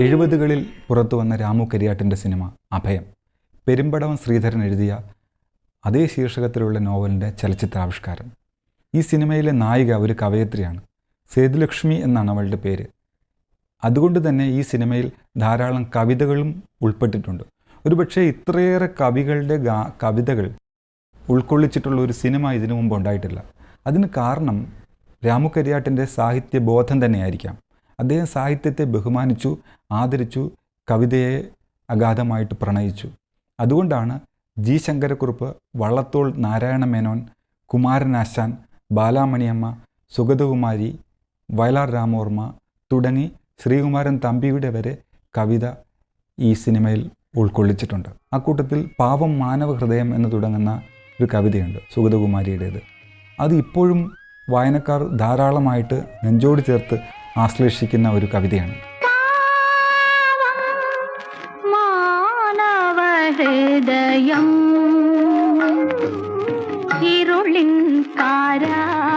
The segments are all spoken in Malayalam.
എഴുപതുകളിൽ പുറത്തു വന്ന രാമു കരിയാട്ടിന്റെ സിനിമ അഭയം. പെരുമ്പടവം ശ്രീധരൻ എഴുതിയ അതേ ശീർഷകത്തിലുള്ള നോവലിന്റെ ചലച്ചിത്രാവിഷ്കാരം. ഈ സിനിമയിലെ നായിക ഒരു കവയത്രിയാണ്. സേതുലക്ഷ്മി എന്നാണ് അവളുടെ പേര്. അതുകൊണ്ട് തന്നെ ഈ സിനിമയിൽ ധാരാളം കവിതകളും ഉൾപ്പെട്ടിട്ടുണ്ട്. ഒരുപക്ഷെ ഇത്രയേറെ കവികളുടെ കവിതകൾ ഉൾക്കൊള്ളിച്ചിട്ടുള്ള ഒരു സിനിമ ഇതിനു മുമ്പ് ഉണ്ടായിട്ടില്ല. അതിന് കാരണം രാമു കരിയാട്ടിന്റെ സാഹിത്യബോധം തന്നെയായിരിക്കാം. അദ്ദേഹം സാഹിത്യത്തെ ബഹുമാനിച്ചു ആദരിച്ചു കവിതയെ അഗാധമായിട്ട് പ്രണയിച്ചു. അതുകൊണ്ടാണ് ജി ശങ്കരക്കുറുപ്പ് വള്ളത്തോൾ നാരായണ മേനോൻ കുമാരനാശാൻ ബാലാമണിയമ്മ സുഗതകുമാരി വയലാർ രാമവർമ്മ തുടങ്ങി ശ്രീകുമാരൻ തമ്പിയുടെ വരെ കവിത ഈ സിനിമയിൽ ഉൾക്കൊള്ളിച്ചിട്ടുണ്ട്. ആ കൂട്ടത്തിൽ പാവം മാനവ ഹൃദയം എന്ന് തുടങ്ങുന്ന ഒരു കവിതയുണ്ട് സുഗതകുമാരിയുടേത്. അത് ഇപ്പോഴും വായനക്കാർ ധാരാളമായിട്ട് നെഞ്ചോട് ചേർത്ത് ആശ്ലേഷിക്കുന്ന ഒരു കവിതയാണ്. ഹൃദയം ഇരുളിൻ കാരാകാരം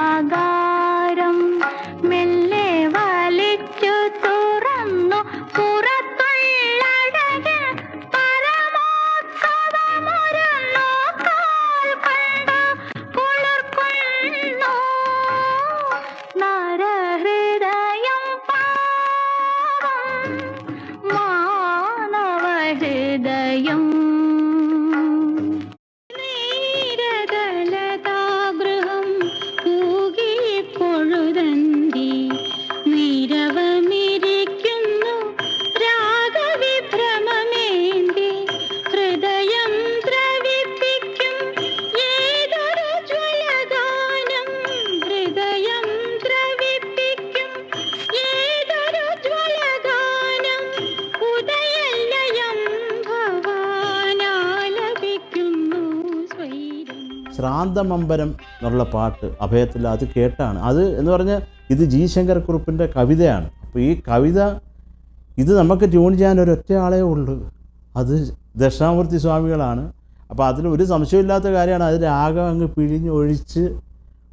ശ്രാന്തമമ്പരം എന്നുള്ള പാട്ട് അഭയത്തിൽ അത് കേട്ടാണ്. അത് എന്ന് പറഞ്ഞാൽ ഇത് ജി ശങ്കർ കുറുപ്പിന്റെ കവിതയാണ്. അപ്പോൾ ഈ കവിത ഇത് നമുക്ക് ട്യൂൺ ചെയ്യാൻ ഒരൊറ്റ ആളേ ഉള്ളൂ. അത് ദക്ഷിണാമൂർത്തി സ്വാമികളാണ്. അപ്പോൾ അതിൽ ഒരു സംശയമില്ലാത്ത കാര്യമാണ്. അത് രാഗം അങ്ങ് പിഴിഞ്ഞൊഴിച്ച്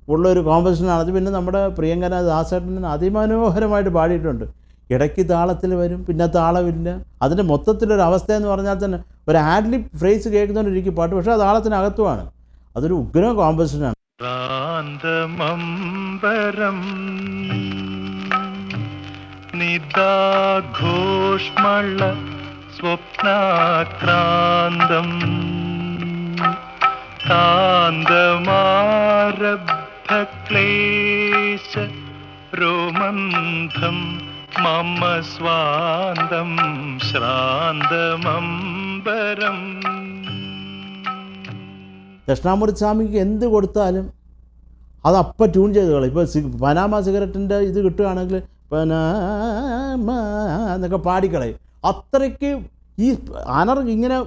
ഉള്ള ഒരു കോമ്പസിഷനാണ് അത് പിന്നെ നമ്മുടെ പ്രിയങ്കര ദാസേട്ടൻ അതിമനോഹരമായിട്ട് പാടിയിട്ടുണ്ട്. ഇടയ്ക്ക് താളത്തിൽ വരും പിന്നെ താളമില്ല. അതിന്റെ മൊത്തത്തിലൊരു അവസ്ഥ എന്ന് പറഞ്ഞാൽ തന്നെ ഒരു ആഡ്ലി ഫ്രേസ് കേൾക്കുന്നതുകൊണ്ടിരിക്കും പാട്ട് പക്ഷേ ആ താളത്തിനകത്തുമാണ് അതൊരു ഉഗ്രം കോമ്പസിഷനാണ്. ഭ്രാന്തമംബരം നിദാഘോഷ്മള സ്വപ്നാക്രാന്തം കാന്തമാരബ്ധക്ലേശ രോമന്ധം മമ സ്വാന്തം ശ്രാന്തമംബരം ദക്ഷിണാമൂർത്തി സ്വാമിക്ക് എന്ത് കൊടുത്താലും അത് അപ്പം ട്യൂൺ ചെയ്ത് കളയും. ഇപ്പോൾ സി പനാമ സിഗരറ്റിന്റെ ഇത് കിട്ടുകയാണെങ്കിൽ പനാമ എന്നൊക്കെ പാടിക്കളയും. അത്രയ്ക്ക് ഈ അനർ ഇങ്ങനെ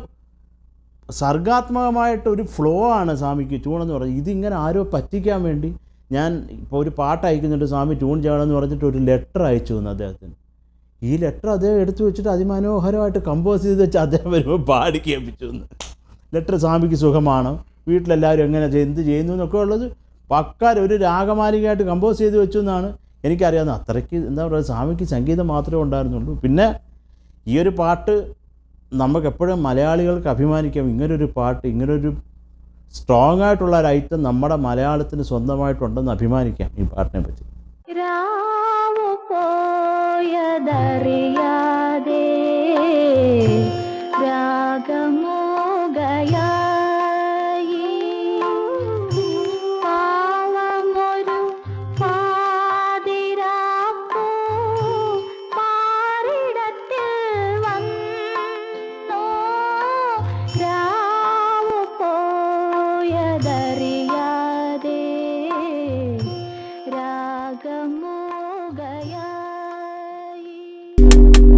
സർഗാത്മകമായിട്ട് ഒരു ഫ്ലോ ആണ് സ്വാമിക്ക് ട്യൂൺ എന്ന് പറയുന്നത് ഇതിങ്ങനെ ആരോ പറ്റിക്കാൻ വേണ്ടി ഞാൻ ഇപ്പോൾ ഒരു പാട്ട് അയക്കുന്നുണ്ട് സ്വാമി ട്യൂൺ ചെയ്യണമെന്ന് പറഞ്ഞിട്ട് ഒരു ലെറ്റർ അയച്ചു തന്നു അദ്ദേഹത്തിന്. ഈ ലെറ്റർ അദ്ദേഹം എടുത്തു വെച്ചിട്ട് അതിമനോഹരമായിട്ട് കമ്പോസ് ചെയ്ത് വെച്ച് അദ്ദേഹം വരുമ്പോൾ പാടി കേൾപ്പിച്ചു ലെറ്റർ സ്വാമിക്ക് സുഖമാണ്? വീട്ടിലെല്ലാവരും എങ്ങനെ എന്ത് ചെയ്യുന്നു എന്നൊക്കെ ഉള്ളത് പക്കാർ ഒരു രാഗമാലികയായിട്ട് കമ്പോസ് ചെയ്ത് വെച്ചു എന്നാണ് എനിക്കറിയാവുന്നത്. അത്രയ്ക്ക് എന്താ പറയുക സ്വാമിക്ക് സംഗീതം മാത്രമേ ഉണ്ടായിരുന്നുള്ളൂ. പിന്നെ ഈ ഒരു പാട്ട് നമുക്ക് എപ്പോഴും മലയാളികൾക്ക് അഭിമാനിക്കാം. ഇങ്ങനൊരു പാട്ട് ഇങ്ങനൊരു സ്ട്രോങ് ആയിട്ടുള്ള ഒരു ഐറ്റം നമ്മുടെ മലയാളത്തിന് സ്വന്തമായിട്ടുണ്ടെന്ന് അഭിമാനിക്കാം ഈ പാട്ടിനെ പറ്റി. thank you